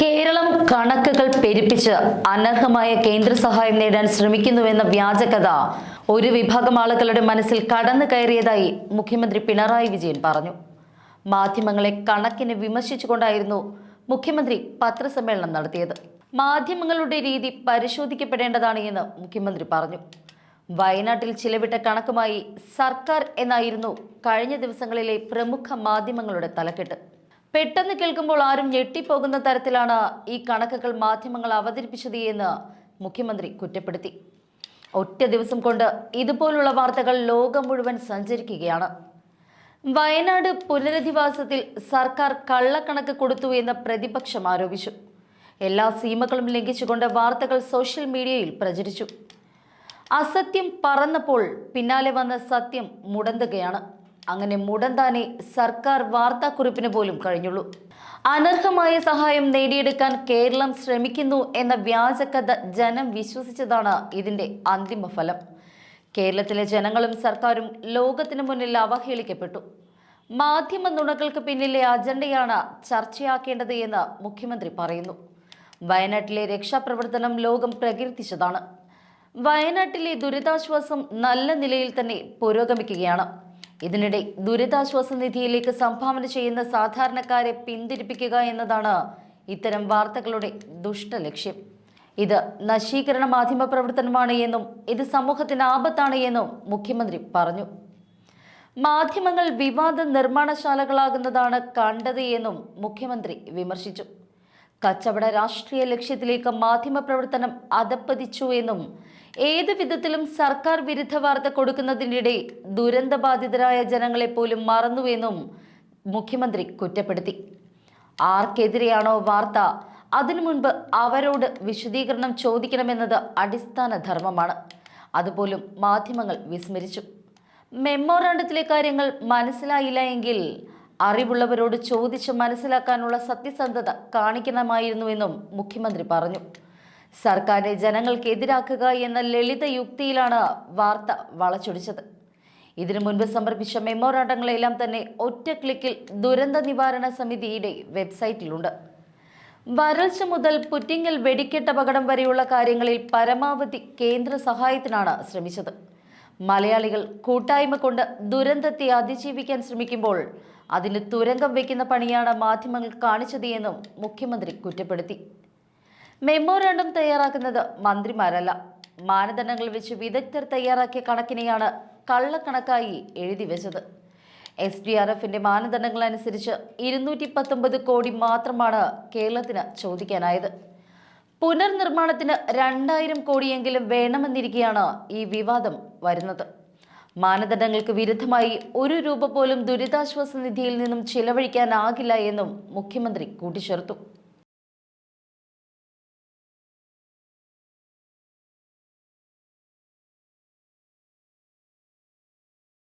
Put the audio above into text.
കേരളം കണക്കുകൾ പെരുപ്പിച്ച് അനർഹമായ കേന്ദ്ര സഹായം നേടാൻ ശ്രമിക്കുന്നുവെന്ന വ്യാജകഥ ഒരു വിഭാഗം ആളുകളുടെ മനസ്സിൽ കടന്നു കയറിയതായി മുഖ്യമന്ത്രി പിണറായി വിജയൻ പറഞ്ഞു. മാധ്യമങ്ങളെ കണക്കിനെ വിമർശിച്ചുകൊണ്ടായിരുന്നു മുഖ്യമന്ത്രി പത്രസമ്മേളനം നടത്തിയത്. മാധ്യമങ്ങളുടെ രീതി പരിശോധിക്കപ്പെടേണ്ടതാണ് എന്ന് മുഖ്യമന്ത്രി പറഞ്ഞു. വയനാട്ടിൽ ചിലവിട്ട കണക്കുമായി സർക്കാർ എന്നായിരുന്നു കഴിഞ്ഞ ദിവസങ്ങളിലെ പ്രമുഖ മാധ്യമങ്ങളുടെ തലക്കെട്ട്. പെട്ടെന്ന് കേൾക്കുമ്പോൾ ആരും ഞെട്ടിപ്പോകുന്ന തരത്തിലാണ് ഈ കണക്കുകൾ മാധ്യമങ്ങൾ അവതരിപ്പിച്ചത് എന്ന് മുഖ്യമന്ത്രി കുറ്റപ്പെടുത്തി. ഒറ്റ ദിവസം കൊണ്ട് ഇതുപോലുള്ള വാർത്തകൾ ലോകം മുഴുവൻ സഞ്ചരിക്കുകയാണ്. വയനാട് പുനരധിവാസത്തിൽ സർക്കാർ കള്ളക്കണക്ക് കൊടുത്തു എന്ന് പ്രതിപക്ഷം ആരോപിച്ചു. എല്ലാ സീമകളും ലംഘിച്ചുകൊണ്ട് വാർത്തകൾ സോഷ്യൽ മീഡിയയിൽ പ്രചരിച്ചു. അസത്യം പറന്നപ്പോൾ പിന്നാലെ വന്ന സത്യം മുടന്തുകയാണ്. അങ്ങനെ മുടന്താനെ സർക്കാർ വാർത്താക്കുറിപ്പിന് പോലും കഴിഞ്ഞുള്ളൂ. അനർഹമായ സഹായം നേടിയെടുക്കാൻ കേരളം ശ്രമിക്കുന്നു എന്ന വ്യാജകഥ ജനം വിശ്വസിച്ചതാണ് ഇതിന്റെ അന്തിമ ഫലം. കേരളത്തിലെ ജനങ്ങളും സർക്കാരും ലോകത്തിനു മുന്നിൽ അവഹേളിക്കപ്പെട്ടു. മാധ്യമ നുണകൾക്ക് പിന്നിലെ അജണ്ടയാണ് ചർച്ചയാക്കേണ്ടത് എന്ന് മുഖ്യമന്ത്രി പറയുന്നു. വയനാട്ടിലെ രക്ഷാപ്രവർത്തനം ലോകം പ്രകീർത്തിച്ചതാണ്. വയനാട്ടിലെ ദുരിതാശ്വാസം നല്ല നിലയിൽ തന്നെ പുരോഗമിക്കുകയാണ്. ഇതിനിടെ ദുരിതാശ്വാസ നിധിയിലേക്ക് സംഭാവന ചെയ്യുന്ന സാധാരണക്കാരെ പിന്തിരിപ്പിക്കുക എന്നതാണ് ഇത്തരം വാർത്തകളുടെ ദുഷ്ടലക്ഷ്യം ഇത് നശീകരണ മാധ്യമ പ്രവർത്തനമാണ് എന്നും ഇത് സമൂഹത്തിന് ആപത്താണ് എന്നും മുഖ്യമന്ത്രി പറഞ്ഞു. മാധ്യമങ്ങൾ വിവാദ നിർമ്മാണശാലകളാകുന്നതാണ് കണ്ടത് എന്നും മുഖ്യമന്ത്രി വിമർശിച്ചു. കച്ചവട രാഷ്ട്രീയ ലക്ഷ്യത്തിലേക്ക് മാധ്യമപ്രവർത്തനം അധപ്പതിച്ചു എന്നും ഏത് വിധത്തിലും സർക്കാർ വിരുദ്ധ വാർത്ത കൊടുക്കുന്നതിനിടെ ദുരന്തബാധിതരായ ജനങ്ങളെ പോലും മറന്നുവെന്നും മുഖ്യമന്ത്രി കുറ്റപ്പെടുത്തി. ആർക്കെതിരെയാണോ വാർത്ത? അതിനു മുൻപ് അവരോട് വിശദീകരണം ചോദിക്കണമെന്നത് അടിസ്ഥാന ധർമ്മമാണ്. അതുപോലും മാധ്യമങ്ങൾ വിസ്മരിച്ചു. മെമ്മോറാണ്ടത്തിലെ കാര്യങ്ങൾ മനസ്സിലായില്ല എങ്കിൽ അറിവുള്ളവരോട് ചോദിച്ച് മനസ്സിലാക്കാനുള്ള സത്യസന്ധത കാണിക്കണമായിരുന്നുവെന്നും മുഖ്യമന്ത്രി പറഞ്ഞു. സർക്കാരിനെ ജനങ്ങൾക്കെതിരാക്കുക എന്ന ലളിത യുക്തിയിലാണ് വാർത്ത വളച്ചൊടിച്ചത്. ഇതിനു മുൻപ് സമർപ്പിച്ച മെമ്മോറാണ്ടങ്ങളെല്ലാം തന്നെ ഒറ്റ ക്ലിക്കിൽ ദുരന്ത നിവാരണ സമിതിയുടെ വെബ്സൈറ്റിലുണ്ട്. വരൾച്ച മുതൽ പുറ്റിങ്ങൽ വെടിക്കെട്ട് അപകടം വരെയുള്ള കാര്യങ്ങളിൽ പരമാവധി കേന്ദ്ര സഹായത്തിനാണ് ശ്രമിച്ചത്. മലയാളികൾ കൂട്ടായ്മ കൊണ്ട് ദുരന്തത്തെ അതിജീവിക്കാൻ ശ്രമിക്കുമ്പോൾ അതിന് തുരങ്കം വയ്ക്കുന്ന പണിയാണ് മാധ്യമങ്ങൾ കാണിച്ചത് എന്നും മുഖ്യമന്ത്രി കുറ്റപ്പെടുത്തി. മെമ്മോറാണ്ടം തയ്യാറാക്കുന്നത് മന്ത്രിമാരല്ല. മാനദണ്ഡങ്ങൾ വെച്ച് വിദഗ്ധർ തയ്യാറാക്കിയ കണക്കിനെയാണ് കള്ളക്കണക്കായി എഴുതി വെച്ചത്. എസ് ഡി ആർ എഫിന്റെ മാനദണ്ഡങ്ങൾ അനുസരിച്ച് ഇരുന്നൂറ്റി പത്തൊമ്പത് കോടി മാത്രമാണ് കേരളത്തിന് ചോദിക്കാനായത്. പുനർനിർമ്മാണത്തിന് രണ്ടായിരം കോടിയെങ്കിലും വേണമെന്നിരിക്കെയാണ് ഈ വിവാദം വരുന്നത്. മാനദണ്ഡങ്ങൾക്ക് വിരുദ്ധമായി ഒരു രൂപ പോലും ദുരിതാശ്വാസ നിധിയിൽ നിന്നും ചിലവഴിക്കാനാകില്ല എന്നും മുഖ്യമന്ത്രി കൂട്ടിച്ചേർത്തു.